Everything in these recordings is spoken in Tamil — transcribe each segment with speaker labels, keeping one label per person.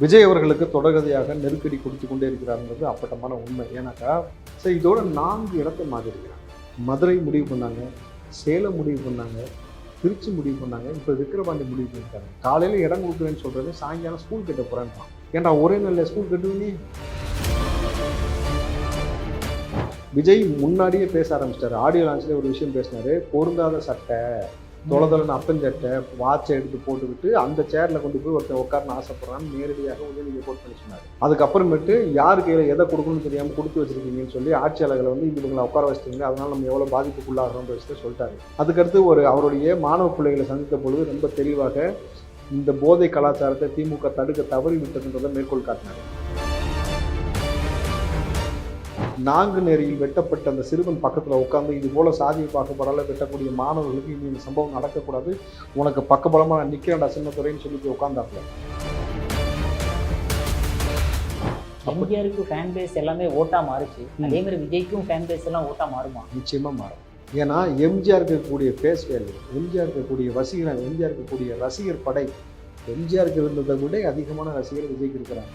Speaker 1: விஜய் அவர்களுக்கு தொடர்கதையாக நெருக்கடி கொடுத்து கொண்டே இருக்கிறாருங்கிறது அப்பட்டமான உண்மை. ஏன்னாக்கா சரி இதோட நான்கு இடத்தை மாறிருக்கிறாங்க மதுரை முடிவு பண்ணாங்க சேலம் முடிவு பண்ணாங்க திருச்சி முடிவு பண்ணாங்க இப்போ விக்கிரவாண்டி முடிவு பண்ணிட்டாங்க. காலையில் இடம் கொடுக்குறேன்னு சொல்கிறது சாயங்காலம் ஸ்கூல் கட்ட போகிறேன்றான் ஏன்டா ஒரே நல்ல ஸ்கூல் கட்டுவீங்க விஜய் முன்னாடியே பேச ஆரம்பிச்சிட்டாரு. ஆடியோ லான்ச்சில் ஒரு விஷயம் பேசினாரு பொருந்தாத சட்டை. தொலைதொலன்னு அப்பஞ்சட்டை வாட்சை எடுத்து போட்டுக்கிட்டு அந்த சேரில் கொண்டு போய் ஒருத்தன் உட்காரன்னு ஆசைப்படுறான்னு நேரடியாக உதயநிதி ரிப்போர்ட் பண்ணி சொன்னார். அதுக்கப்புறமேட்டு யார் கையில் எதை கொடுக்கணும்னு தெரியாமல் கொடுத்து வச்சிருக்கீங்கன்னு சொல்லி ஆட்சியாளர்களை வந்து இவங்களை உட்கார வச்சிட்டீங்க அதனால் நம்ம எவ்வளோ பாதிப்புக்குள்ளாகிறோன்ற விஷயத்தை சொல்லிட்டாரு. அதுக்கடுத்து ஒரு அவருடைய மாணவ பிள்ளைகளை சந்தித்த பொழுது ரொம்ப தெளிவாக இந்த போதை கலாச்சாரத்தை திமுக தடுக்க தவறி விட்டதுன்றதை மேற்கோள் காட்டினார். நான்கு நேரில் வெட்டப்பட்ட அந்த சிறுவன் பக்கத்தில் உட்காந்து இது போல சாதிய பாகுபாடால வெட்டக்கூடிய மாணவர்களுக்கு இனி இந்த சம்பவம் நடக்கக்கூடாது. உனக்கு பக்கபலமாக நான் நிற்கிறேன்டா சின்னத்துறைன்னு சொல்லி போய்
Speaker 2: எம்ஜிஆருக்கு ஃபேன் பேஸ் எல்லாமே ஓட்டா மாறுச்சு. அதே மாதிரி விஜய்க்கும் ஃபேன் பேஸ் எல்லாம் ஓட்டா மாறுமா?
Speaker 1: நிச்சயமா மாறும். ஏன்னா எம்ஜிஆர் இருக்கக்கூடிய ஃபேஸ் வேல்யூ எம்ஜிஆர் இருக்கக்கூடிய வசீகரம் எம்ஜிஆர் இருக்கக்கூடிய ரசிகர் படை எம்ஜிஆருக்கு இருந்ததை விட அதிகமான ரசிகர் விஜய்க்கு இருக்கிறாங்க.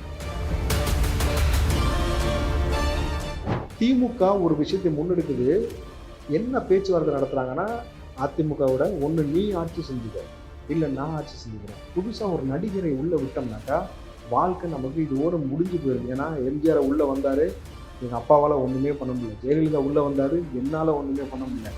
Speaker 1: திமுக ஒரு விஷயத்தை முன்னெடுக்குது. என்ன பேச்சுவார்த்தை நடத்துகிறாங்கன்னா அதிமுகவோட ஒன்று நீ ஆட்சி செஞ்சுக்க இல்லை நான் ஆட்சி செஞ்சுக்கிறேன். புதுசாக ஒரு நடிகரை உள்ளே விட்டோம்னாக்கா வாழ்க்கை நமக்கு இதோடு முடிஞ்சு போயிடும். ஏன்னா எம்ஜிஆர் உள்ளே வந்தார். எங்கள் அப்பாவால் ஒன்றுமே பண்ண முடியல. ஜெயலலிதா உள்ளே வந்தார். என்னால் ஒன்றுமே பண்ண முடியல.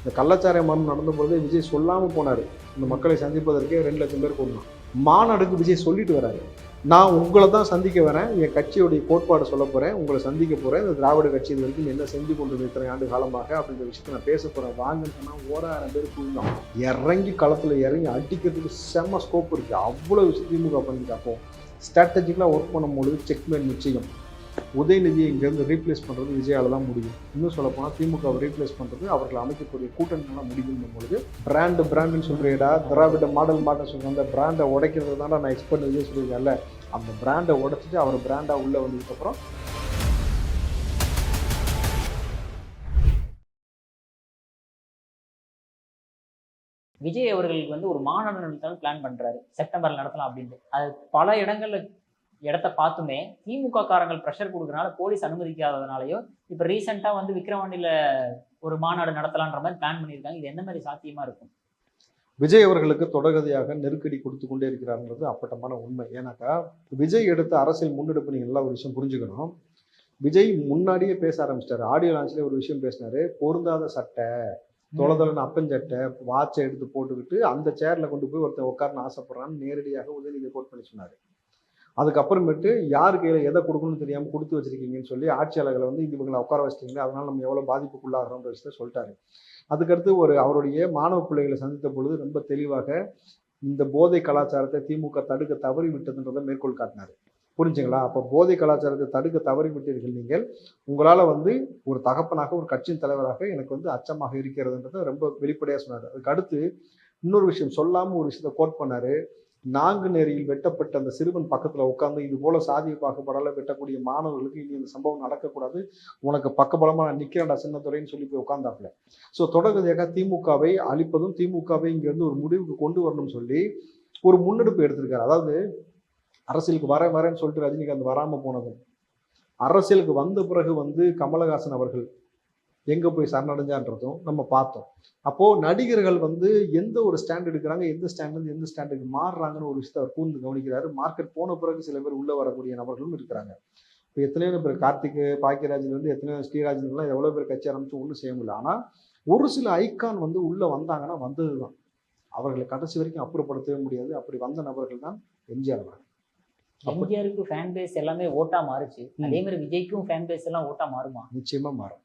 Speaker 1: இந்த கள்ளச்சாரை மரணம் நடந்த விஜய் சொல்லாமல் போனார். இந்த மக்களை சந்திப்பதற்கே ரெண்டு லட்சம் பேர் கொண்டான் மாநாடுக்கு விஜய் சொல்லிட்டு வராரு. நான் உங்களை தான் சந்திக்க வரேன். என் கட்சியுடைய கோட்பாடு சொல்ல போகிறேன் உங்களை சந்திக்க போகிறேன் இந்த திராவிட கட்சி இது வரைக்கும் என்ன செஞ்சு கொண்டு இத்தனை ஆண்டு காலமாக அப்படின்ற விஷயத்தை நான் பேச போகிறேன் வாங்கன்னு சொன்னால் ஓராயிரம் பேர் கூழ்ந்தோம் இறங்கி களத்தில் இறங்கி அடிக்கிறதுக்கு செம்ம ஸ்கோப் இருக்குது அவ்வளோ விஷயம் திமுக பண்ணிட்டு அப்போ ஸ்ட்ராட்டஜிக்கலாக ஒர்க் பண்ணும்பொழுது செக்மேட் நிச்சயம். உதயநிதியை இங்கேருந்து ரீப்ளேஸ் பண்ணுறது விஜயால தான் முடியும். இன்னும் சொல்லப்போனால் திமுகவை ரீப்ளேஸ் பண்ணுறது அவர்கள் அமைக்கக்கூடிய கூட்டணிலாம் முடியும் பொழுது பிராண்டு பிராண்டுன்னு சொல்கிறீடா திராவிட மாடல் மாடல் சொல்கிற அந்த பிராண்டை உடைக்கிறது தான் நான் எக்ஸ்பர்ட் விஜய் சொல்லியிருக்கேன்ல. அந்த பிராண்டை உடைச்சிட்டு அவர் பிராண்டாக உள்ளே வந்ததுக்கப்புறம்
Speaker 2: விஜய் அவர்களுக்கு வந்து ஒரு மாநாடு நடத்தலாம் பிளான் பண்றாரு. செப்டம்பர்ல நடத்தலாம் அப்படின்ட்டு. அது பல இடங்கள்ல இடத்த பார்த்துமே திமுக காரங்கள் ப்ரெஷர் கொடுக்கறனால போலீஸ் அனுமதிக்காததுனாலயோ இப்ப ரீசெண்டா வந்து விக்ரவாண்டியில ஒரு மாநாடு நடத்தலான்ற மாதிரி பிளான் பண்ணியிருக்காங்க. இது எந்த மாதிரி சாத்தியமா இருக்கும்?
Speaker 1: விஜய் அவர்களுக்கு தொடர்கதையாக நெருக்கடி கொடுத்து கொண்டே இருக்கிறாருங்கிறது அப்பட்டமான உண்மை. ஏன்னாக்கா விஜய் எடுத்த அரசியல் முன்னெடுப்பு நீங்கள் எல்லா ஒரு விஷயம் புரிஞ்சுக்கணும். விஜய் முன்னாடியே பேச ஆரம்பிச்சிட்டாரு. ஆடியோ லான்ச்லேயே ஒரு விஷயம் பேசினாரு. பொருந்தாத சட்டை தொலைதொலன்னு அப்பஞ்சட்டை வாட்சை எடுத்து போட்டுக்கிட்டு அந்த சேர்ல கொண்டு போய் ஒருத்தன் உட்காரன்னு ஆசைப்படுறான்னு நேரடியாக உதயநிதி ரிப்போர்ட் பண்ணி சொன்னார். அதுக்கப்புறமேட்டு யார் கையில் எதை கொடுக்கணும்னு தெரியாமல் கொடுத்து வச்சிருக்கீங்கன்னு சொல்லி ஆட்சியாளர்களை வந்து இவங்களை உட்கார வச்சிட்டீங்க அதனால நம்ம எவ்வளோ பாதிப்புக்குள்ளாகிறோன்ற விஷயத்த சொல்லிட்டாரு. அதுக்கடுத்து ஒரு அவருடைய மாணவ பிள்ளைகளை சந்தித்த பொழுது ரொம்ப தெளிவாக இந்த போதை கலாச்சாரத்தை திமுக தடுக்க தவறி விட்டதுன்றதை மேற்கோள் காட்டினார். புரிஞ்சுங்களா? அப்போ போதை கலாச்சாரத்தை தடுக்க தவறி விட்டீர்கள் நீங்கள். உங்களால் வந்து ஒரு தகப்பனாக ஒரு கட்சியின் தலைவராக எனக்கு வந்து அச்சமாக இருக்கிறதுன்றதை ரொம்ப வெளிப்படையாக சொன்னார். அதுக்கு அடுத்து இன்னொரு விஷயம் சொல்லாமல் ஒரு விஷயத்தை கோட் பண்ணார். நான்கு நேரில் வெட்டப்பட்ட அந்த சிறுவன் பக்கத்தில் உட்காந்து இது போல சாதிய பாகுபாடால வெட்டக்கூடிய மாணவர்களுக்கு இனி இந்த சம்பவம் நடக்கக்கூடாது. உனக்கு பக்கபலமாக நான் நிற்கிறேன்டா சின்னத்துறைன்னு சொல்லி போய் உட்காந்தாப்புல ஸோ தொடர்கதையாக திமுகவை அழிப்பதும் திமுகவை இங்கேருந்து ஒரு முடிவுக்கு கொண்டு வரணும்னு சொல்லி ஒரு முன்னெடுப்பு எடுத்திருக்காரு. அதாவது அரசியலுக்கு வர வரேன்னு சொல்லிட்டு ரஜினிகாந்த் வராமல் போனதும் அரசியலுக்கு வந்த பிறகு வந்து கமலஹாசன் அவர்கள் எங்கே போய் சரணடைஞ்சான்றதும் நம்ம பார்த்தோம். அப்போது நடிகர்கள் வந்து எந்த ஒரு ஸ்டாண்ட் எடுக்கிறாங்க எந்த ஸ்டாண்ட்லேருந்து எந்த ஸ்டாண்டுக்கு மாறுறாங்கன்னு ஒரு விஷயத்தை அவர் கூர்ந்து கவனிக்கிறாரு. மார்க்கெட் போன பிறகு சில பேர் உள்ளே வரக்கூடிய நபர்களும் இருக்கிறாங்க. இப்போ எத்தனையோ பேர் கார்த்திக் பாக்கியராஜன் வந்து எத்தனையோ ஸ்ரீராஜன்லாம் எவ்வளோ பேர் கட்சி ஆரம்பிச்சு ஒன்றும் செய்ய முடியல. ஆனால் ஒரு சில ஐக்கான் வந்து உள்ளே வந்தாங்கன்னா வந்தது தான் அவர்களை கடைசி வரைக்கும் அப்புறப்படுத்தவே முடியாது. அப்படி வந்த நபர்கள் தான் எம்ஜிஆர் அவர்கள்.
Speaker 2: எம்ஜிஆருக்கு ஃபேன் பேஸ் எல்லாமே ஓட்டா மாறுச்சு. அதே மாதிரி விஜய்க்கும் ஃபேன் பேஸ் எல்லாம் ஓட்டா மாறுமா?
Speaker 1: நிச்சயமாக மாறும்.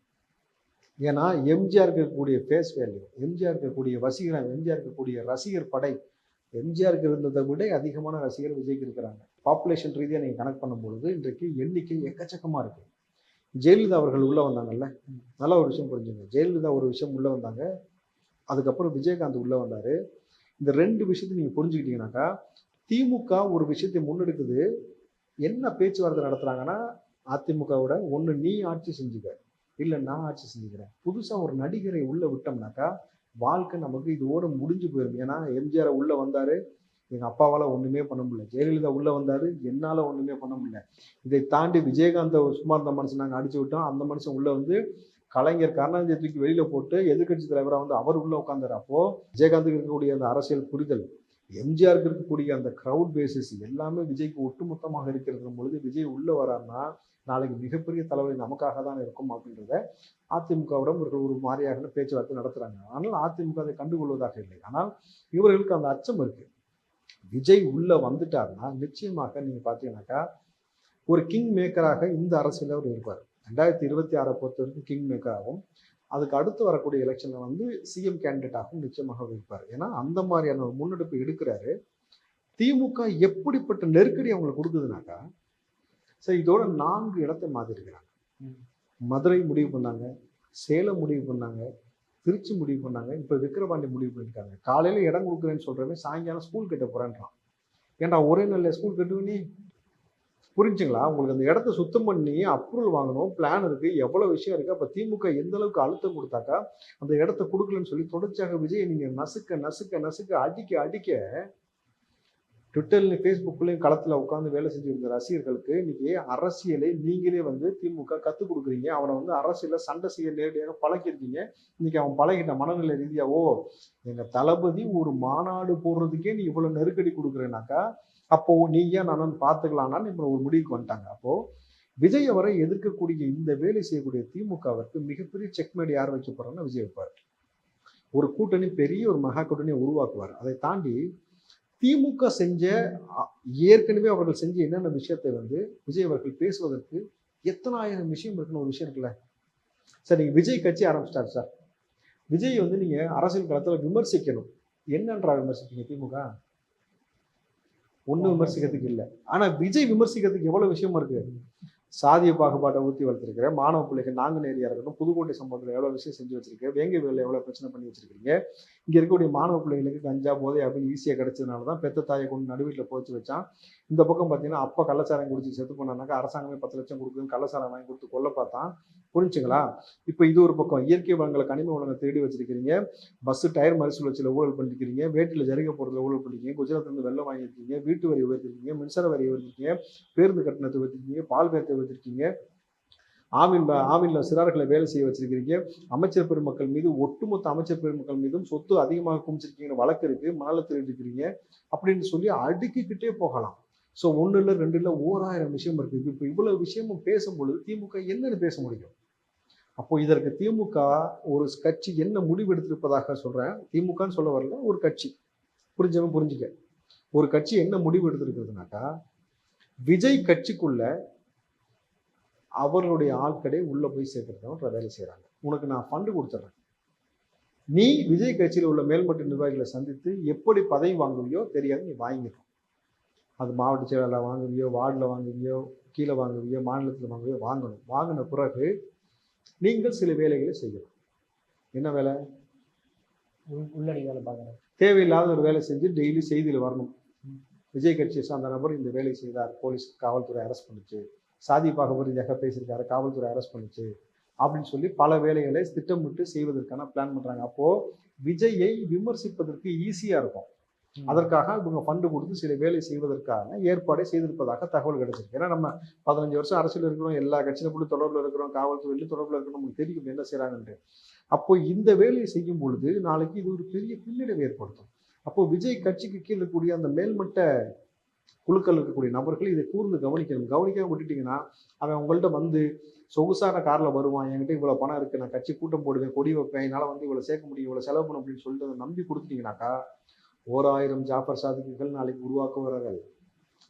Speaker 1: ஏன்னா எம்ஜிஆர் இருக்கக்கூடிய ஃபேஸ் வேல்யூ எம்ஜிஆர் இருக்கக்கூடிய வசீகரம் எம்ஜிஆர் இருக்கக்கூடிய ரசிகர் படை எம்ஜிஆருக்கு இருந்ததை விட அதிகமான ரசிகர் விஜய்க்கு இருக்கிறாங்க. பாப்புலேஷன் ரீதியாக நீங்கள் கனெக்ட் பண்ணும்பொழுது இன்றைக்கு எண்ணிக்கை எக்கச்சக்கமாக இருக்குது ஜெயலலிதா அவர்கள் உள்ளே வந்தாங்கல்ல? நல்ல ஒரு விஷயம் புரிஞ்சுங்க. ஜெயலலிதா ஒரு விஷயம் உள்ளே வந்தாங்க. அதுக்கப்புறம் விஜயகாந்த் உள்ளே வந்தார். இந்த ரெண்டு விஷயத்தை நீங்கள் புரிஞ்சுக்கிட்டீங்கன்னாக்கா திமுக ஒரு விஷயத்தை முன்னெடுக்குது என்ன பேச்சுவார்த்தை நடத்துகிறாங்கன்னா அதிமுகவோட ஒன்று நீ ஆட்சி செஞ்சுக்க. இல்லை நான் ஆட்சி செஞ்சுக்கிறேன். புதுசாக ஒரு நடிகரை உள்ளே விட்டோம்னாக்கா வாழ்க்கை நமக்கு இதோட முடிஞ்சு போயிடும் ஏன்னா எம்ஜிஆர் உள்ளே வந்தார் எங்கள் அப்பாவால் ஒன்றுமே பண்ண முடியல. ஜெயலலிதா உள்ளே வந்தார் என்னால் ஒன்றுமே பண்ண முடியல. இதை தாண்டி விஜயகாந்த் சும்மா இருந்த மனுஷன் நாங்கள் அடிச்சு விட்டோம். அந்த மனுஷன் உள்ளே வந்து கலைஞர் கருணாநிதியை தூக்கி வெளியில் போட்டு எதிர்க்கட்சி தலைவராக வந்து அவர் உள்ளே உட்காந்தார் அப்போது விஜயகாந்துக்கு இருக்கக்கூடிய அந்த அரசியல் புரிதல் எம்ஜிஆருக்கு இருக்கக்கூடிய அந்த க்ரௌட் பேசிஸ் எல்லாமே விஜய்க்கு ஒட்டுமொத்தமாக இருக்கிறது. பொழுது விஜய் உள்ள வரார்னா நாளைக்கு மிகப்பெரிய தலைவலி நமக்காக தான் இருக்கும் அப்படின்றத அதிமுகவிடம் இவர்கள் ஒரு மாதிரியாக பேச்சுவார்த்தை நடத்துறாங்க. ஆனால் அதிமுக அதை கண்டுகொள்வதாக இல்லை. ஆனால் இவர்களுக்கு அந்த அச்சம் இருக்கு. விஜய் உள்ள வந்துட்டாருன்னா நிச்சயமாக நீங்க பார்த்தீங்கன்னாக்கா ஒரு கிங் மேக்கராக இந்த அரசியல் அவர் இருப்பார். ரெண்டாயிரத்தி இருபத்தி ஆறை பொறுத்த வரைக்கும் கிங் மேக்கராகவும் அதுக்கு அடுத்து வரக்கூடிய எலெக்ஷன்ல வந்து சிஎம் கேண்டிடேட்டாகவும் நிச்சயமாக அவர் இருப்பார். ஏன்னா அந்த மாதிரியான ஒரு முன்னெடுப்பு எடுக்கிறாரு. திமுக எப்படிப்பட்ட நெருக்கடி அவங்களுக்கு கொடுக்குதுனாக்கா சரி இதோட நான்கு இடத்தை மாத்தி இருக்கிறாங்க
Speaker 2: ம்.
Speaker 1: மதுரை முடிவு பண்ணாங்க சேலம் முடிவு பண்ணாங்க திருச்சி முடிவு பண்ணாங்க இப்போ விக்கிரவாண்டி முடிவு பண்ணியிருக்காங்க காலையில இடம் கொடுக்குறேன்னு சொல்றவன் சாயங்காலம் ஸ்கூல் கட்ட போறேன்றான். ஏன்டா ஒரே நல்ல ஸ்கூல் கட்டுவனே? புரிஞ்சுங்களா? உங்களுக்கு அந்த இடத்த சுத்தம் பண்ணி அப்ரூவல் வாங்கணும் பிளான் இருக்கு எவ்வளவு விஷயம் இருக்கு அப்ப திமுக எந்த அளவுக்கு அழுத்தம் கொடுத்தாக்கா அந்த இடத்த கொடுக்கலன்னு சொல்லி தொடர்ச்சியாக விஜய் நீங்க நசுக்க நசுக்க நசுக்க அடிக்க அடிக்க ட்விட்டர்லையும் ஃபேஸ்புக்லையும் களத்தில் உட்காந்து வேலை செஞ்சிருந்த ரசிகர்களுக்கு இன்னைக்கு அரசியலை நீங்களே வந்து திமுக கற்றுக் கொடுக்குறீங்க. அவனை வந்து அரசியலில் சண்டை செய்ய நேரடியாக பழக்கிருக்கீங்க இன்னைக்கு அவன் பழகிட்ட மனநிலை ரீதியாகவோ ஓ தளபதி ஒரு மாநாடு போடுறதுக்கே நீ இவ்வளோ நெருக்கடி கொடுக்குறேனாக்கா? அப்போ நீ ஏன் நானும் பார்த்துக்கலாம்னு இப்போ ஒரு முடிவுக்கு வந்துட்டாங்க. அப்போ விஜய் அவரை எதிர்க்கக்கூடிய இந்த வேலை செய்யக்கூடிய திமுகவிற்கு மிகப்பெரிய செக்மேட் யார் வைக்க போறாங்கன்னா விஜய் வைப்பார். ஒரு கூட்டணி பெரிய ஒரு மகா கூட்டணியை உருவாக்குவார். அதை தாண்டி திமுக செஞ்ச ஏற்கனவே அவர்கள் செஞ்ச என்னென்ன விஷயத்தை வந்து விஜய் அவர்கள் பேசுவதற்கு எத்தனாயிரம் விஷயம் இருக்குன்னு ஒரு விஷயம் இருக்குல்ல? சார் நீங்கள் விஜய் கட்சி ஆரம்பிச்சிட்டாரு சார். விஜய் வந்து நீங்கள் அரசியல் களத்தில் விமர்சிக்கணும். என்னன்றா விமர்சிப்பீங்க திமுக? ஒன்றும் விமர்சிக்கிறதுக்கு இல்லை. ஆனால் விஜய் விமர்சிக்கிறதுக்கு எவ்வளோ விஷயமா இருக்கு? சாதிய பாகுபாட்டை ஊற்றி வளர்த்துருக்கிறேன் மாணவ பிள்ளைகள் நாங்குநேரியா இருக்கட்டும் புதுக்கோட்டை சம்பவத்தில் எவ்வளோ விஷயம் செஞ்சு வச்சிருக்கேன் வேங்கை வேலை எவ்வளோ பிரச்சனை பண்ணி வச்சிருக்கீங்க இங்கே இருக்கக்கூடிய மாணவ பிள்ளைகளுக்கு கஞ்சா போதை அப்படின்னு ஈஸியாக கிடைச்சதுனால தான் பெத்த தாயை கொண்டு நடுவீட்டில் போச்சு வச்சான். இந்த பக்கம் பார்த்தீங்கன்னா அப்பா கள்ளச்சாரம் குடிச்சு செத்து பண்ணானாக்கா அரசாங்கமே பத்து லட்சம் கொடுக்குதுன்னு கள்ளச்சாரம் வாங்கி கொடுத்து கொல்ல பார்த்தான். புரிஞ்சுங்களா? இப்போ இது ஒரு பக்கம். இயற்கை வளங்களை கனிம வளங்களை தேடி வச்சிருக்கிறீங்க. பஸ்ஸு டயர் மறுசூல் வச்சுல ஊழல் பண்ணிருக்கிறீங்க. வேட்டில் ஜரிகை போடுறதுல ஊழல் பண்ணிருக்கீங்க. குஜராத்லேருந்து வெள்ளம் வாங்கியிருக்கீங்க. வீட்டு வரி உயர்த்திருக்கீங்க. மின்சார வரி உயர்த்திருக்கீங்க. பேருந்து கட்டணத்தை உயர்த்திருக்கீங்க. பால் பேரத்தை உயர்த்திருக்கீங்க ஆவின் ஆவின்ல சிறார்களை வேலை செய்ய வச்சிருக்கிறீங்க. அமைச்சர் பெருமக்கள் மீது ஒட்டுமொத்த அமைச்சர் பெருமக்கள் மீதும் சொத்து அதிகமாக குமிச்சிருக்கீங்கன்னு வழக்கு இருக்கு மணலத்தில் இருக்கிறீங்க அப்படின்னு சொல்லி அடுக்கிக்கிட்டே போகலாம். ஸோ ஒன்று இல்லை ரெண்டு இல்லை ஓராயிரம் விஷயம் இருக்கு. இப்போ இவ்வளவு விஷயமும் பேசும்பொழுது திமுக என்னன்னு பேச முடியும்? அப்போ இதற்கு திமுக ஒரு கட்சி என்ன முடிவெடுத்திருப்பதாக சொல்றேன். திமுகன்னு சொல்ல வரல ஒரு கட்சி. புரிஞ்சவன் புரிஞ்சுக்க. ஒரு கட்சி என்ன முடிவு எடுத்திருக்கிறதுனாக்கா விஜய் கட்சிக்குள்ள அவர்களுடைய ஆட்களே உள்ள போய் சேர்க்கறதுன்ற வேலை செய்றாங்க. உனக்கு நான் ஃபண்டு கொடுத்துட்றேன் நீ விஜய் கட்சியில் உள்ள மேல்மட்ட நிர்வாகிகளை சந்தித்து எப்படி பதவி வாங்குவியோ தெரியாது நீ வாங்கிடும் அது மாவட்ட செயலாளர் வாங்குவியோ வார்டில் வாங்குவியோ கீழே வாங்குவியோ மாநிலத்தில் வாங்குவியோ வாங்கணும். வாங்கின பிறகு நீங்கள் சில வேலைகளை செய்யணும். என்ன வேலை?
Speaker 2: உள்- உள்ளடி வேலை பார்க்குறது
Speaker 1: தேவையில்லாத ஒரு வேலை செஞ்சு டெய்லி செய்தியில் வரணும். விஜய் கட்சியை சார்ந்த நபர் இந்த வேலை செய்தார். போலீஸ் காவல்துறை அரெஸ்ட் பண்ணுச்சு. சாதி பாகுபதியாக பேசியிருக்காரு காவல்துறை அரெஸ்ட் பண்ணுச்சு அப்படின்னு சொல்லி பல வேலைகளை திட்டமிட்டு செய்வதற்கான பிளான் பண்றாங்க. அப்போ விஜயை விமர்சிப்பதற்கு ஈஸியா இருக்கும். அதற்காக இவங்க ஃபண்டு கொடுத்து சில வேலை செய்வதற்கான ஏற்பாடை செய்திருப்பதாக தகவல் கிடைச்சிருக்கு. ஏன்னா நம்ம பதினஞ்சு வருஷம் அரசியல் இருக்கிறோம் எல்லா கட்சியிலும் கூட தொடர்பில் இருக்கிறோம் காவல்துறையிலும் தொடர்பில் இருக்கிறோம் நமக்கு தெரியும் என்ன செய்றாங்கன்ட்டு. அப்போ இந்த வேலையை செய்யும் பொழுது நாளைக்கு இது ஒரு பெரிய பின்னடைவை ஏற்படுத்தும். அப்போ விஜய் கட்சிக்கு கீழே இருக்கக்கூடிய அந்த மேல்மட்ட குழுக்கள் இருக்கக்கூடிய நபர்கள் இதை கூர்ந்து கவனிக்கணும். கவனிக்காம விட்டுட்டீங்கன்னா அவன் உங்கள்ட்ட வந்து சொகுசான கார்ல வருவான். என்கிட்ட இவ்வளவு பணம் இருக்கு நான் கட்சி கூட்டம் போடுவேன் கொடி வைப்பேன் என்னால வந்து இவ்வளவு சேர்க்க முடியும் இவ்வளவு செலவு பண்ண அப்படின்னு சொல்லிட்டு அதை நம்பி கொடுத்துட்டீங்கன்னாக்கா ஓராயிரம் ஜாஃபர் சாதிக்குகள் நாளைக்கு உருவாக்குவார்கள்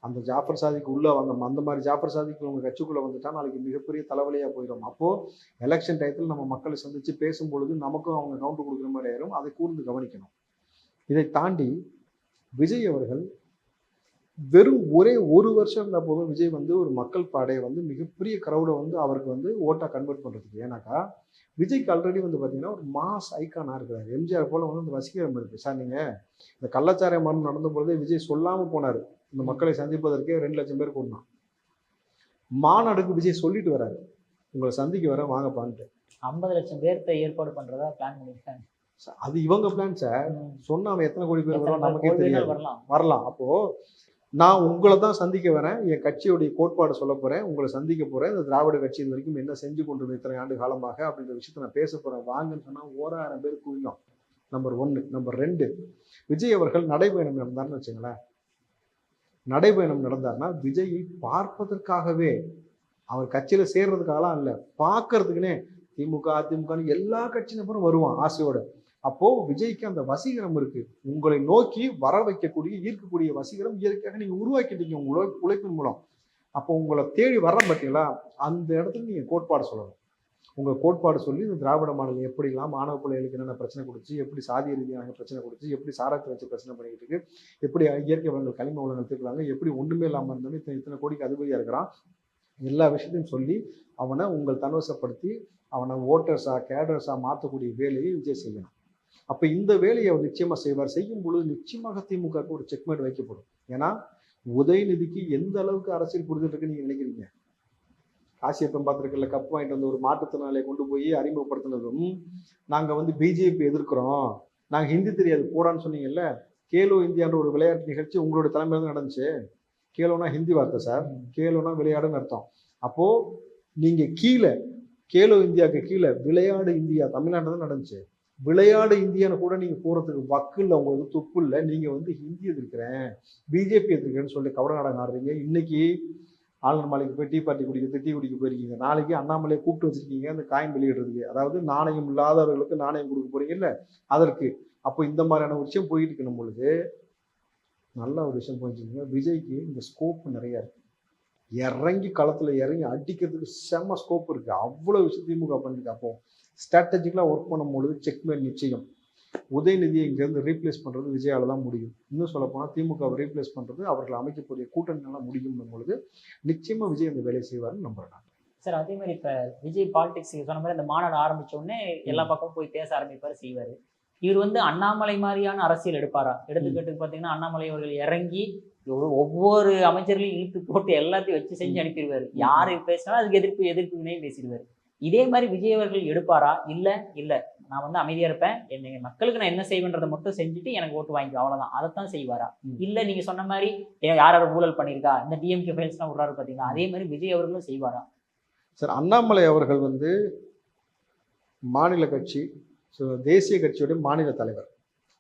Speaker 1: அந்த ஜாஃபர் சாதிக்கு உள்ள வந்த அந்த மாதிரி ஜாஃபர் சாதிக்கு உங்க கட்சிக்குள்ள வந்துட்டா நாளைக்கு மிகப்பெரிய தலைவலியாக போயிடும். அப்போ எலெக்ஷன் டயத்தில் நம்ம மக்களை சந்திச்சு பேசும் பொழுது நமக்கும் அவங்க கவுண்ட் கொடுக்குற மாதிரி ஆயிரும். அதை கூர்ந்து கவனிக்கணும். இதை தாண்டி விஜய் அவர்கள் வெறும் ஒரே ஒரு வருஷம் இருந்த போதும் விஜய் வந்து ஒரு மக்கள் பாடையை வந்து மிகப்பெரிய கிரௌடை வந்து அவருக்கு வந்து ஓட்டா கன்வெர்ட் பண்றதுக்கு. ஏன்னாக்கா விஜய்க்கு ஆல்ரெடி வந்து பார்த்தீங்கன்னா ஒரு மாஸ் ஐக்கானா இருக்கிறாரு. எம்ஜிஆர் போல வந்து இந்த வசீகரம் இருக்கு. சார் நீங்க இந்த கள்ளச்சாராய மரணம் நடந்த பொழுதே விஜய் சொல்லாம போனாரு. இந்த மக்களை சந்திப்பதற்கே ரெண்டு லட்சம் பேர் கூடணும் மாநாடுக்கு விஜய் சொல்லிட்டு வராரு. உங்களை சந்திக்க வர வாங்கப்பான்ட்டு
Speaker 2: ஐம்பது லட்சம் பேர்த்த ஏற்பாடு பண்றதா பிளான் பண்ணியிருக்காங்க.
Speaker 1: அது இவங்க பிளான் சார். சொன்னா அவன் எத்தனை கோடி பேர்
Speaker 2: பேர்
Speaker 1: நமக்கே தெரியாது.
Speaker 2: வரலாம்.
Speaker 1: வரலாம். அப்போ நான் உங்களை தான் சந்திக்க வரேன். என் கட்சியுடைய கோட்பாடு சொல்ல போகிறேன் உங்களை சந்திக்க போகிறேன் இந்த திராவிட கட்சி இது வரைக்கும் என்ன செஞ்சு கொண்டு இத்தனை ஆண்டு காலமாக அப்படின்ற விஷயத்த நான் பேச போகிறேன் வாங்கன்னு சொன்னால் ஓராயிரம் பேர் குவியும் நம்பர் ஒன்று நம்பர் ரெண்டு விஜய் அவர்கள் நடைபயணம் நடந்தார்னு வச்சுங்களேன். நடைபயணம் நடந்தார்னா விஜயை பார்ப்பதற்காகவே அவர் கட்சியில் சேர்றதுக்காகலாம் இல்லை. பார்க்கறதுக்குனே திமுக அதிமுகன்னு எல்லா கட்சி நபரும் வருவான் ஆசையோட. அப்போ விஜய்க்கு அந்த வசீகரம் இருக்கு. உங்களை நோக்கி வர வைக்கக்கூடிய ஈர்க்கக்கூடிய வசீகரம் இயற்கையாக நீங்க உருவாக்கிட்டீங்க உங்க உழைப்பின் மூலம். அப்போ உங்களை தேடி வர பார்த்தீங்களா அந்த இடத்துல நீங்க கோட்பாடு சொல்லணும். உங்க கோட்பாடு சொல்லி இந்த திராவிட மாடல் எப்படிலாம் மாணவ பிள்ளைகளுக்கு என்னென்ன பிரச்சனை கொடுத்து எப்படி சாதிய ரீதியான பிரச்சனை கொடுத்து எப்படி சாராயத்தை வச்சு பிரச்சனை பண்ணிக்கிட்டு இருக்கு எப்படி இயற்கை வளங்கள் கனிம வளங்கள் திருக்குறாங்க எப்படி ஒன்றுமே இல்லாமல் இருந்தாலும் இத்தனை இத்தனை கோடிக்கு அதிபதியாக இருக்கிறான். எல்லா விஷயத்தையும் சொல்லி அவனை உங்கள் தன்வசப்படுத்தி அவனை ஓட்டர்ஸா கேடர்ஸா மாற்றக்கூடிய வேலையை விஜய் செய்யணும். அப்போ இந்த வேலையை அவர் நிச்சயமாக செய்வார். செய்யும் பொழுது நிச்சயமாக திமுகவுக்கு ஒரு செக்மேட் வைக்கப்படும். ஏன்னா உதயநிதிக்கு எந்த அளவுக்கு அரசியல் புரிதல் இருக்குன்னு நீங்க நினைக்கிறீங்க? காசியப்பன் பார்த்துருக்கல கப் வாங்கிட்டு வந்து ஒரு மாற்றுத்திறனாளியை கொண்டு போய் அறிமுகப்படுத்தினதும் நாங்கள் வந்து பிஜேபி எதிர்க்கிறோம். நாங்கள் ஹிந்தி தெரியாது போடான்னு சொன்னீங்கல்ல? கேலோ இந்தியான்ற ஒரு விளையாட்டு நிகழ்ச்சி உங்களுடைய தலைமையில தான் நடந்துச்சு. கேலோனா ஹிந்தி வார்த்தை சார். கேலோனா விளையாடுன்னு அர்த்தம். அப்போது நீங்கள் கீழே கேலோ இந்தியாவுக்கு கீழே விளையாடு இந்தியா தமிழ்நாட்டில் தான் நடந்துச்சு. விளையாடு இந்தியான்னு கூட நீங்கள் போகிறதுக்கு வக்கு இல்லை உங்களுக்கு துப்பு இல்லை. நீங்கள் வந்து ஹிந்தி எதிர்க்கிறேன் பிஜேபி எதிர்க்கிறேன்னு சொல்லி கவலை நாடகம் ஆடுறீங்க. இன்னைக்கு ஆளுநர் மாளிகைக்கு போய் டீ பார்ட்டி குடிக்க டீ குடிக்க போயிருக்கீங்க. நாளைக்கு அண்ணாமலையை கூப்பிட்டு வச்சிருக்கீங்க அந்த காயின் வெளியிடுறதுக்கு அதாவது நாணயம் இல்லாதவர்களுக்கு நாணயம் கொடுக்க போகிறீங்கல்ல அதற்கு. அப்போ இந்த மாதிரியான ஒரு விஷயம் போயிட்டு இருக்கணும் பொழுது நல்ல ஒரு விஷயம் புரிஞ்சுக்கோங்க விஜய்க்கு இந்த ஸ்கோப் நிறையா இருக்கு. இறங்கி களத்தில் இறங்கி அடிக்கிறதுக்கு செம்ம ஸ்கோப் இருக்குது அவ்வளோ விஷயம் திமுக பண்ணிருக்கு. அப்போ ஸ்ட்ராட்டஜிக்கலாக ஒர்க் பண்ணும் பொழுது செக்மேட் நிச்சயம். உதயநிதியை இங்கேருந்து ரீப்ளேஸ் பண்ணுறது விஜயால தான் முடியும். இன்னும் சொல்ல போனால் திமுகவை ரீப்ளேஸ் பண்ணுறது அவர்கள் அமைக்கக்கூடிய கூட்டணினால முடியும் பொழுது நிச்சயமா விஜய் அந்த வேலையை செய்வார்னு நம்புறேன்.
Speaker 2: சார் அதே மாதிரி இப்ப விஜய் பாலிடிக்ஸ் சொன்ன மாதிரி இந்த மாநாடு ஆரம்பிச்ச உடனே எல்லா பக்கமும் போய் பேச ஆரம்பிப்பாரு செய்வாரு. இவர் வந்து அண்ணாமலை மாதிரியான அரசியல் எடுப்பாரா? எடுத்துக்கிட்டு பாத்தீங்கன்னா அண்ணாமலை அவர்கள் இறங்கி ஒவ்வொரு அமைச்சர்களையும் இழுத்து போட்டு எல்லாத்தையும் வச்சு செஞ்சு அனுப்பிடுவாரு. யாரு பேசினாலும் அதுக்கு எதிர்ப்பு எதிர்ப்பு வினையை பேசிடுவாரு. இதே மாதிரி விஜய் அவர்கள் எடுப்பாரா? இல்ல இல்ல. நான் வந்து அமைதியா இருப்பேன். என்னை மக்களுக்கு நான் என்ன செய்வேன்றதை மட்டும் செஞ்சுட்டு எனக்கு ஓட்டு வாங்கிக்கோ. அவ்வளவுதான். அதைத்தான் செய்வாரா. இல்ல நீங்க சொன்ன மாதிரி யார் யார் ஊழல் பண்ணிருக்கா இந்த டிஎம்கே ஃபைல்ஸ் எல்லாம் விடுறாரு பாத்தீங்களா? அதே மாதிரி விஜய் அவர்களும் செய்வாரா?
Speaker 1: சார் அண்ணாமலை அவர்கள் வந்து மாநில கட்சி ஸோ தேசிய கட்சியோட மாநில தலைவர்.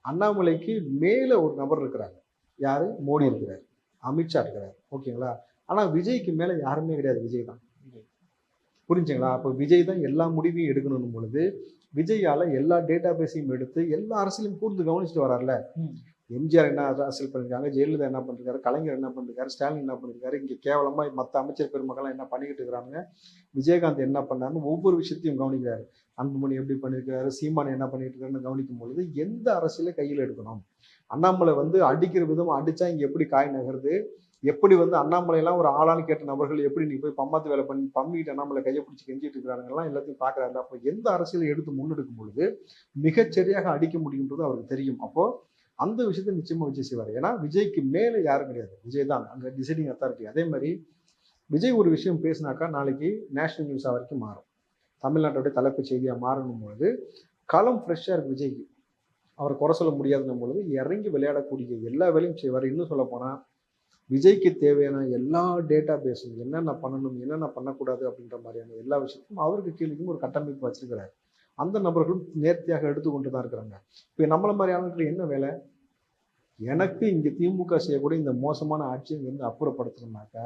Speaker 1: அண்ணாமலைக்கு மேலே ஒரு நபர் இருக்கிறாங்க. யாரு? மோடி இருக்கிறார். அமித்ஷா இருக்கிறார். ஓகேங்களா? ஆனால் விஜய்க்கு மேலே யாருமே கிடையாது. விஜய் தான். புரிஞ்சுங்களா? அப்போ விஜய் தான் எல்லா முடிவையும் எடுக்கணும் பொழுது விஜயால எல்லா டேட்டா பேஸையும் எடுத்து எல்லா அரசியலையும் கூர்ந்து கவனிச்சுட்டு வரார்ல. எம்ஜிஆர் என்ன அரசியல் பண்ணிருக்காங்க ஜெயலலிதா என்ன பண்ணிருக்காரு கலைஞர் என்ன பண்ணிருக்காரு ஸ்டாலின் என்ன பண்ணிருக்காரு இங்க கேவலமா மற்ற அமைச்சர் பெருமக்கள்லாம் என்ன பண்ணிக்கிட்டு இருக்கிறாங்க விஜயகாந்த் என்ன பண்ணாருன்னு ஒவ்வொரு விஷயத்தையும் கவனிக்கிறாரு. அன்புமணி எப்படி பண்ணியிருக்காரு சீமான் என்ன பண்ணிட்டு இருக்காருன்னு கவனிக்கும் பொழுது எந்த அரசியலை கையில் எடுக்கணும்? அண்ணாமலை வந்து அடிக்கிற விதம் அடிச்சா இங்க எப்படி காய் நகருது? எப்படி வந்து அண்ணாமலையெல்லாம் ஒரு ஆளான்னு கேட்ட நபர்கள் எப்படி நீ போய் பம்மாத்து வேலை பண்ணி பம்மிட்டு அண்ணாமலை கையை பிடிச்சி கெஞ்சிட்டு இருக்கிறாங்கலாம் எல்லாத்தையும் பார்க்கறாரு அப்போ எந்த அரசியலை எடுத்து முன்னெடுக்கும் பொழுது மிகச்சரியாக அடிக்க முடியுன்றது அவருக்கு தெரியும். அப்போ அந்த விஷயத்தை நிச்சயமா விஜய் செய்வார். ஏன்னா விஜய்க்கு மேலே யாரும் கிடையாது. விஜய் தான் அங்கே டிசைடிங் அத்தாரிட்டி அதே மாதிரி விஜய் ஒரு விஷயம் பேசினாக்கா நாளைக்கு நேஷனல் நியூஸாக வரைக்கும் மாறும். தமிழ்நாட்டோடைய தலைப்பு செய்தியாக மாறணும் பொழுது களம் ஃப்ரெஷ்ஷாக இருக்கு விஜய்க்கு. அவர் குறை சொல்ல முடியாதுன்னும் பொழுது இறங்கி விளையாடக்கூடிய எல்லா வேலையும் செய்வார். இன்னும் சொல்ல போனால் விஜய்க்கு தேவையான எல்லா டேட்டா பேஸும் என்னென்ன பண்ணணும் என்னென்ன பண்ணக்கூடாது அப்படின்ற மாதிரியான எல்லா விஷயத்தையும் அவருக்கு கீழேயும் ஒரு கட்டமைப்பு வச்சிருக்கிறார். அந்த நபர்களும் நேர்த்தியாக எடுத்துக்கொண்டு தான் இருக்கிறாங்க. இப்போ நம்மளை மாதிரியான என்ன வேலை? எனக்கு இங்கே திமுக செய்யக்கூடிய இந்த மோசமான ஆட்சியை இங்கேருந்து அப்புறப்படுத்தணும்னாக்கா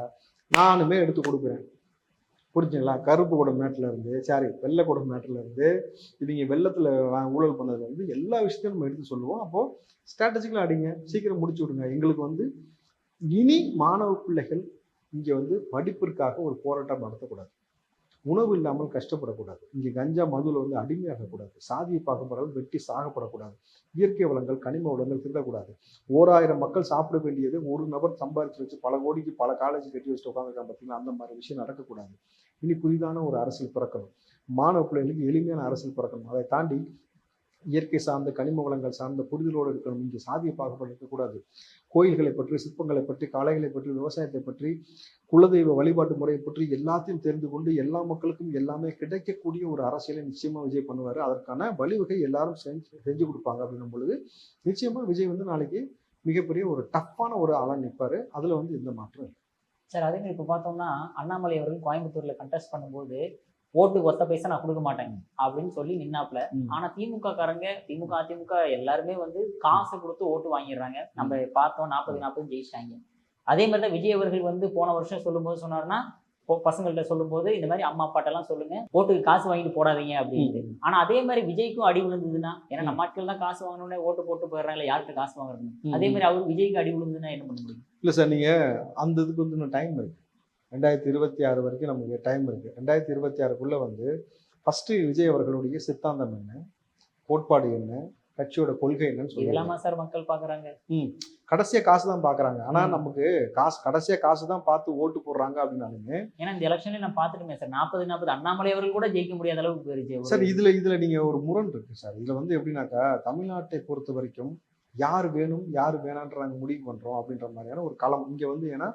Speaker 1: நானுமே எடுத்து கொடுக்குறேன். புரிஞ்சுங்களா? கருப்பு குடம் மேட்டிலேருந்து சாரி வெள்ளை குடம் மேட்டிலேருந்து இவங்க வெள்ளத்தில் ஊழல் பண்ணதுலேருந்து எல்லா விஷயத்தையும் நம்ம எடுத்து சொல்லுவோம். அப்போது ஸ்ட்ராட்டஜிக்கலாக அடிங்க. சீக்கிரம் முடிச்சு விடுங்க. எங்களுக்கு வந்து இனி மாணவ பிள்ளைகள் இங்கே வந்து படிப்பிற்காக ஒரு போராட்டம் நடத்தக்கூடாது. உணவு இல்லாமல் கஷ்டப்படக்கூடாது. இங்கே கஞ்சா மதுவில் வந்து அடிமையாகக்கூடாது. சாதியை பார்க்கப்படாது வெட்டி சாகப்படக்கூடாது. இயற்கை வளங்கள் கனிம வளங்கள் திருடக்கூடாது. ஓராயிரம் மக்கள் சாப்பிட வேண்டியது ஒரு நபர் சம்பாதிச்சு வச்சு பல கோடிக்கு பல காலேஜ் கட்டி வச்சுட்டு உட்காந்துருக்காங்க பார்த்தீங்கன்னா அந்த மாதிரி விஷயம் நடக்கக்கூடாது. இனி புதிதான ஒரு அரசியல் பிறக்கணும். மாணவ பிள்ளைகளுக்கு எளிமையான அரசியல் பிறக்கணும். அதை தாண்டி இயற்கை சார்ந்த கனிம வளங்கள் சார்ந்த புரிதலோடு இருக்கணும். இங்கே சாதிய பாகுபாடு இருக்கக்கூடாது கோயில்களை பற்றி சிற்பங்களை பற்றி காளைகளை பற்றி விவசாயத்தை பற்றி குலதெய்வ வழிபாட்டு முறையை பற்றி எல்லாத்தையும் தெரிந்து கொண்டு எல்லா மக்களுக்கும் எல்லாமே கிடைக்கக்கூடிய ஒரு அரசியலை நிச்சயமாக விஜய் பண்ணுவார். அதற்கான வழிவகை எல்லாரும் செஞ்சு செஞ்சு கொடுப்பாங்க அப்படின்னும் பொழுது நிச்சயமாக விஜய் வந்து நாளைக்கு மிகப்பெரிய ஒரு டஃப்பான ஒரு ஆளாக நிற்பார் அதில் வந்து எந்த மாற்றம் இல்லை.
Speaker 2: சார் அதே மாதிரி இப்போ பார்த்தோம்னா அண்ணாமலை அவர்கள் கோயம்புத்தூரில் கண்டெஸ்ட் பண்ணும்போது ஓட்டுக்கு ஒத்த பைசா நான் கொடுக்க மாட்டேன் அப்படின்னு சொல்லி நின்னாப்ல. ஆனா திமுக காரங்க திமுக அதிமுக எல்லாருமே வந்து காசை கொடுத்து ஓட்டு வாங்கிடுறாங்க. நம்ம பார்த்தோம் நாற்பது நாற்பது ஜெயிச்சிட்டாங்க. அதே மாதிரி தான் விஜய் அவர்கள் வந்து போன வருஷம் சொல்லும்போது சொன்னாருன்னா இப்போ பசங்கள்ட்ட சொல்லும்போது இந்த மாதிரி அம்மா அப்பாட்டெல்லாம் சொல்லுங்க. ஓட்டுக்கு காசு வாங்கிட்டு போடாதீங்க அப்படின்ட்டு. ஆனா அதே மாதிரி விஜய்க்கும் அடி விழுந்ததுன்னா ஏன்னா நம்ம ஆட்கள் தான் காசு வாங்கணும்னே ஓட்டு போட்டு போயிடுறாங்க யார்கிட்ட காசு வாங்குறது? அதே மாதிரி அவர் விஜய்க்கு அடி விழுந்ததுன்னா என்ன பண்ண முடியும்?
Speaker 1: இல்லை சார் நீங்கள் அந்த இதுக்கு வந்து டைம் இருக்கு. ரெண்டாயிரத்தி இருபத்தி ஆறு வரைக்கும் நமக்கு டைம் இருக்கு. ரெண்டாயிரத்தி இருபத்தி ஆறுக்குள்ளே வந்து ஃபஸ்ட்டு விஜய் அவர்களுடைய சித்தாந்தம் என்ன? கோட்பாடு என்ன? கட்சியோட கொள்கை என்னன்னு சொல்லி
Speaker 2: சார் மக்கள் பாக்குறாங்க.
Speaker 1: கடைசியாக காசு தான் பார்க்குறாங்க ஆனால்
Speaker 2: ம்.
Speaker 1: நமக்கு காசு கடைசியாக காசு தான் பார்த்து ஓட்டு போடுறாங்க அப்படின்னாலுமே
Speaker 2: ஏன்னா இந்த எலெக்ஷன்ல நான் பார்த்துட்டுமே சார். நாற்பது நாற்பது அண்ணாமலை அவர்கள் கூட ஜெயிக்க முடியாத அளவுக்கு போயிருச்சு.
Speaker 1: சார் இதில் இதில் நீங்கள் ஒரு முரண் இருக்கு சார். இதில் வந்து எப்படின்னாக்கா தமிழ்நாட்டை பொறுத்த வரைக்கும் யார் வேணும் யார் வேணான்ற நாங்கள் முடிவு பண்ணுறோம் அப்படின்ற மாதிரியான ஒரு களம். இங்கே வந்து ஏன்னா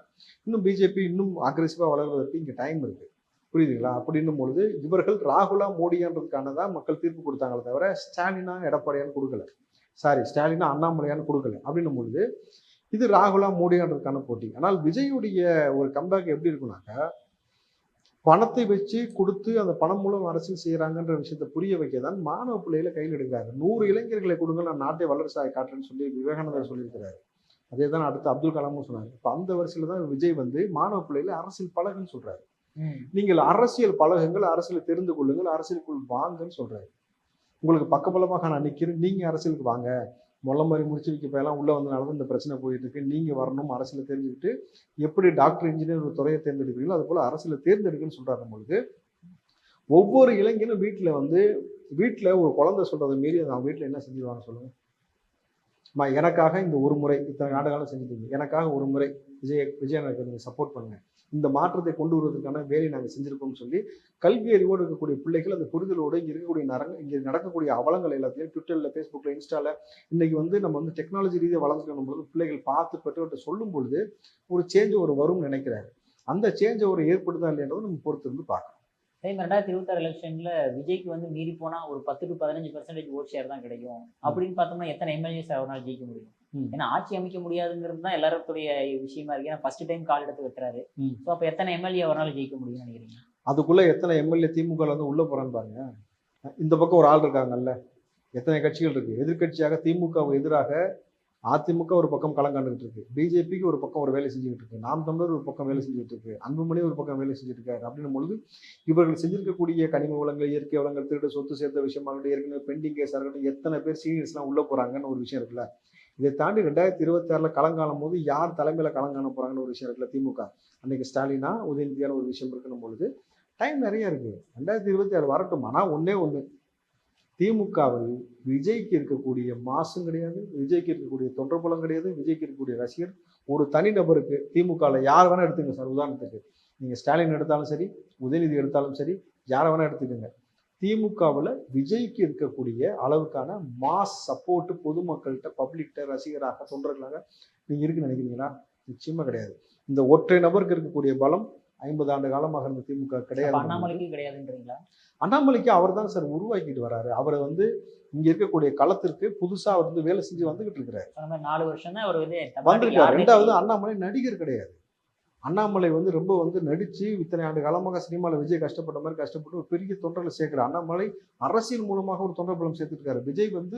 Speaker 1: இன்னும் பிஜேபி இன்னும் அக்ரெசிவாக வளர்வதற்கு இங்கே டைம் இருக்கு. புரியுதுங்களா? அப்படின்னும் பொழுது இவர்கள் ராகுலா மோடியான்றதுக்கான தான் மக்கள் தீர்ப்பு கொடுத்தாங்களே தவிர ஸ்டாலினா எடப்பாடியான்னு கொடுக்கல. சாரி ஸ்டாலினா அண்ணாமலையான்னு கொடுக்கல. அப்படின்னும் பொழுது இது ராகுலா மோடியான்றதுக்கான போட்டி. ஆனால் விஜயுடைய ஒரு கம்பேக் எப்படி இருக்குனாக்கா பணத்தை வச்சு கொடுத்து அந்த பணம் மூலம் அரசியல் செய்யறாங்கன்ற விஷயத்தை புரிய வைக்க தான் மாணவ பிள்ளைகளை கையில் எடுக்கிறாரு. நூறு இளைஞர்களை கொடுங்க நான் நாட்டை வல்லரசாக காட்டுறேன்னு சொல்லி விவேகானந்தர் சொல்லியிருக்கிறாரு. அதே தான் அடுத்து அப்துல் கலாமும் சொன்னார். இப்போ அந்த வரிசையில் தான் விஜய் வந்து மாணவ பிள்ளைகளை அரசியல் பழகுன்னு சொல்றாரு. நீங்கள் அரசியல் பழகுங்கள் அரசியலை தெரிந்து கொள்ளுங்கள் அரசியலுக்குள் வாங்கன்னு சொல்றாரு. உங்களுக்கு பக்கபலமாக நான் நிற்கிறேன் நீங்க அரசியலுக்கு வாங்க. முள்ள மாதிரி முடிச்சு வைக்க போயெல்லாம் உள்ள வந்தனால தான் இந்த பிரச்சனை போயிட்டு இருக்கு. நீங்கள் வரணும் அரசியல் தெரிஞ்சுக்கிட்டு எப்படி டாக்டர் இன்ஜினியர் ஒரு துறையை தேர்ந்தெடுக்கிறீங்களோ அது போல் அரசியல் தேர்ந்தெடுக்குன்னு சொல்றாரு பொழுது ஒவ்வொரு இளைஞனும் வீட்டில் வந்து வீட்டில் ஒரு குழந்தை சொல்கிறத மீறி அவங்க வீட்டில் என்ன செஞ்சுருவாங்க சொல்லுங்கள் அம்மா எனக்காக இந்த ஒரு முறை இத்தனை நாடுகளும் செஞ்சுட்டீங்க. எனக்காக ஒரு முறை விஜய் விஜய் நீங்கள் சப்போர்ட் பண்ணுங்கள் இந்த மாற்றத்தை கொண்டு வருவதற்கான வேலையை நாங்கள் செஞ்சிருக்கோம்னு சொல்லி கல்வி அறிவோடு இருக்கக்கூடிய பிள்ளைகள் அந்த புரிதலோடு இங்கே இருக்கக்கூடிய நரங்க இங்கே நடக்கக்கூடிய அவலங்கள் எல்லாத்தையும் ட்விட்டரில் ஃபேஸ்புக்கில் இன்ஸ்டாவில் இன்னைக்கு வந்து நம்ம வந்து டெக்னாலஜி ரீதியாக வளர்ந்துக்கணும் போது பிள்ளைகள் பார்த்து பெற்றோர்கிட்ட சொல்லும் பொழுது ஒரு சேஞ்ச் ஒரு வரும்னு நினைக்கிறாரு. அந்த சேஞ்சை ஒரு ஏற்படுதா இல்லைன்றதை நம்ம பொறுத்து இருந்து பார்க்கணும்.
Speaker 2: அதே மாதிரி ரெண்டாயிரத்தி இருபத்தாறு எலெக்ஷன்ல விஜய்க்கு வந்து மீறி போனா ஒரு பத்து டு பதினஞ்சு பர்சன்டேஜ் ஓட் ஷேர் தான் கிடைக்கும். அப்படின்னு பார்த்தோம்னா எத்தனை எம்எல்ஏஸ் அவரால் ஜெயிக்க முடியும்? ஏன்னா ஆட்சி அமைக்க முடியாதுங்கிறது தான் எல்லாருடைய விஷயமா இருக்கு. ஏன்னா ஃபர்ஸ்ட் டைம் கால் எடுத்து வெட்டுறாரு. ஸோ அப்போ எத்தனை எம்எல்ஏ அவரால் ஜெயிக்க முடியும்னு நினைக்கிறீங்க?
Speaker 1: அதுக்குள்ள எத்தனை எம்எல்ஏ திமுக வந்து உள்ள போறான்னு பாருங்க. இந்த பக்கம் ஒரு ஆள் இருக்காங்கல்ல. எத்தனை கட்சிகள் இருக்கு? எதிர்க்கட்சியாக திமுகவுக்கு எதிராக அதிமுக ஒரு பக்கம் களங்காண்டுகிட்டு இருக்கு. பிஜேபிக்கு ஒரு பக்கம் ஒரு வேலை செஞ்சுக்கிட்டு இருக்கு. நாம் தமிழர் ஒரு பக்கம் வேலை செஞ்சுட்டு இருக்கு. அன்புமணி ஒரு பக்கம் வேலை செஞ்சுட்டு இருக்காரு. அப்படின்னும் பொழுது இவர்கள் செஞ்சிருக்கக்கூடிய கனிம வளங்கள் இயற்கை வளங்கள் திருட்டு சொத்து சேர்த்த விஷயமா இருக்கட்டும் ஏற்கனவே பெண்டிங் கேஸாக இருக்கட்டும் எத்தனை பேர் சீனியர்ஸ்லாம் உள்ள போறாங்கன்னு ஒரு விஷயம் இருக்குல்ல. இதை தாண்டி ரெண்டாயிரத்தி இருபத்தி ஆறுல களங்காணும் போது யார் தலைமையில் களங்காண போகிறாங்கன்னு ஒரு விஷயம் இருக்குல்ல திமுக. அன்னைக்கு ஸ்டாலினா உதயநிதியான ஒரு விஷயம் இருக்கணும் பொழுது டைம் நிறைய இருக்குது ரெண்டாயிரத்தி இருபத்தி ஆறு வரட்டும் ஆனால் ஒன்றே ஒன்று திமுகவில் விஜய்க்கு இருக்கக்கூடிய மாசும் கிடையாது விஜய்க்கு இருக்கக்கூடிய தொண்டர்பலம் கிடையாது விஜய்க்கு இருக்கக்கூடிய ரசிகர் ஒரு தனிநபருக்கு திமுகவில் யார் வேணால் எடுத்துங்க சார். உதாரணத்துக்கு நீங்கள் ஸ்டாலின் எடுத்தாலும் சரி உதயநிதி எடுத்தாலும் சரி யாரை வேணால் எடுத்துக்கோங்க. திமுகவில் விஜய்க்கு இருக்கக்கூடிய அளவுக்கான மாஸ் சப்போர்ட் பொதுமக்கள்கிட்ட பப்ளிக்கிட்ட ரசிகராக தொண்டர்களாக நீங்கள் இருக்குன்னு நினைக்கிறீங்களா? நிச்சயமா கிடையாது. இந்த ஒற்றை நபருக்கு இருக்கக்கூடிய பலம் ஐம்பது ஆண்டு காலமாக இருந்த திமுக கிடையாது.
Speaker 2: அண்ணாமலைக்கு கிடையாதுன்றீங்களா?
Speaker 1: அண்ணாமலைக்கு அவர் தான் சார் உருவாக்கிட்டு வராரு. அவரை வந்து இங்க இருக்கக்கூடிய களத்திற்கு புதுசா அவர் வந்து வேலை செஞ்சு வந்துகிட்டு இருக்கிறாரு.
Speaker 2: நாலு வருஷம் தான் அவர் வந்து
Speaker 1: வந்திருக்காரு ரெண்டாவது. அண்ணாமலை நடிகர் கிடையாது. அண்ணாமலை வந்து ரொம்ப வந்து நடித்து இத்தனை ஆண்டு காலமாக சினிமாவில் விஜய் கஷ்டப்பட்ட மாதிரி கஷ்டப்பட்டு ஒரு பெரிய தொண்டர்களை சேர்க்குற அண்ணாமலை அரசியல் மூலமாக ஒரு தொண்டர் பலம் சேர்த்துருக்காரு. விஜய் வந்து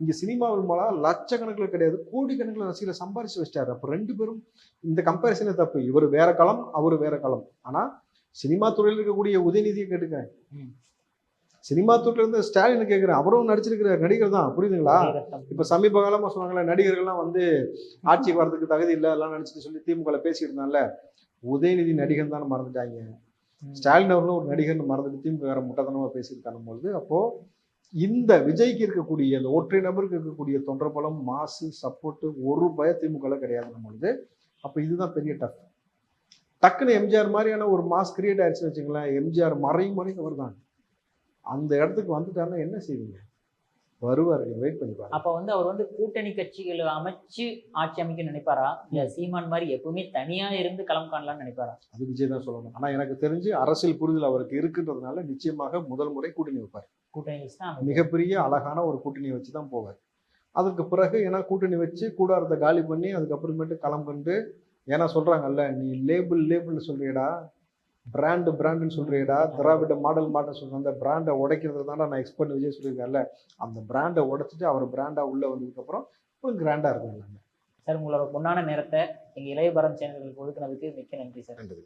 Speaker 1: இங்கே சினிமாவில் மூலம் லட்சக்கணக்கில் கிடையாது கோடிக்கணக்கில் ரசிகர்களை சம்பாரிச்சு வச்சிட்டாரு. அப்போ ரெண்டு பேரும் இந்த கம்பேரிசனே தப்பு. இவர் வேற களம் அவர் வேற களம். ஆனால் சினிமா துறையில் இருக்கக்கூடிய உதயநிதியை கேட்டுக்கிறேன். சினிமா துறையில இருந்து ஸ்டாலின் கேட்கிறேன் அவரும் நடிச்சிருக்கிற நடிகர் தான். புரியுதுங்களா? இப்ப சமீப காலமா சொன்னாங்களே நடிகர்கள்லாம் வந்து ஆட்சிக்கு வர்றதுக்கு தகுதி இல்லை எல்லாம் நினைச்சிட்டு சொல்லி திமுக பேசிட்டு இருந்தால உதயநிதி நடிகர் தான் மறந்துட்டாங்க. ஸ்டாலின் அவர்களும் ஒரு நடிகர்னு மறந்துட்டு திமுக வேற முட்டத்தனமா பேசியிருக்காங்க பொழுது அப்போ இந்த விஜய்க்கு இருக்கக்கூடிய அந்த ஒற்றை நபருக்கு இருக்கக்கூடிய தொண்டர் பலம் மாசு சப்போர்ட் ஒரு பய திமுக கிடையாதுன்னும் பொழுது. அப்போ இதுதான் பெரிய டஃப் டக்குன்னு எம்ஜிஆர் மாதிரியான ஒரு மாஸ் கிரியேட் ஆயிடுச்சுன்னு வச்சுங்களேன் எம்ஜிஆர் மறையும் மறையும் அவர் தான் அந்த இடத்துக்கு வந்துட்டாருன்னா என்ன செய்வீங்க? வருவார் வெயிட் பண்ணி பாருங்க.
Speaker 2: அப்ப வந்து அவர் வந்து கூட்டணி கட்சிகளை அமைச்சு ஆட்சி அமைக்க நினைப்பாரா? இல்ல சீமான் மாதிரி எப்பவுமே தனியா இருந்து களம் காணலாம்னு நினைப்பாரா?
Speaker 1: அது விஜய் தான் சொல்லணும். ஆனா எனக்கு தெரிஞ்சு அரசியல் புரிதல் அவருக்கு இருக்குன்றதுனால நிச்சயமாக முதல் முறை கூட்டணி வைப்பார்.
Speaker 2: கூட்டணி வச்சு தான் அமைப்பாரு.
Speaker 1: மிகப்பெரிய அழகான ஒரு கூட்டணியை வச்சு தான் போவார். அதுக்கு பிறகு ஏன்னா கூட்டணி வச்சு கூடாரத்தை காலி பண்ணி அதுக்கப்புறமேட்டு களம் கண்டு ஏன்னா சொல்றாங்கல்ல நீ லேபிள் லேபிள்னு சொல்றியடா. பிராண்டு பிராண்டுன்னு சொல்றியடா திராவிட மாடல் மாடல் சொல்ற அந்த பிராண்டை உடைக்கிறது தான்டா நான் எக்ஸ்பர்ட் விஜய் சொல்லியிருக்கேன்ல அந்த பிராண்டை உடைச்சிட்டு அவர் பிராண்டா உள்ள வந்ததுக்கப்புறம் இப்போ கிராண்டா இருக்கும் எல்லாமே.
Speaker 2: சார் உங்களோட பொன்னான நேரத்தை எங்க இளையபரம் சேனல்களுக்கு ஒதுக்குனதுக்கு மிக்க நன்றி சார்.
Speaker 1: நன்றி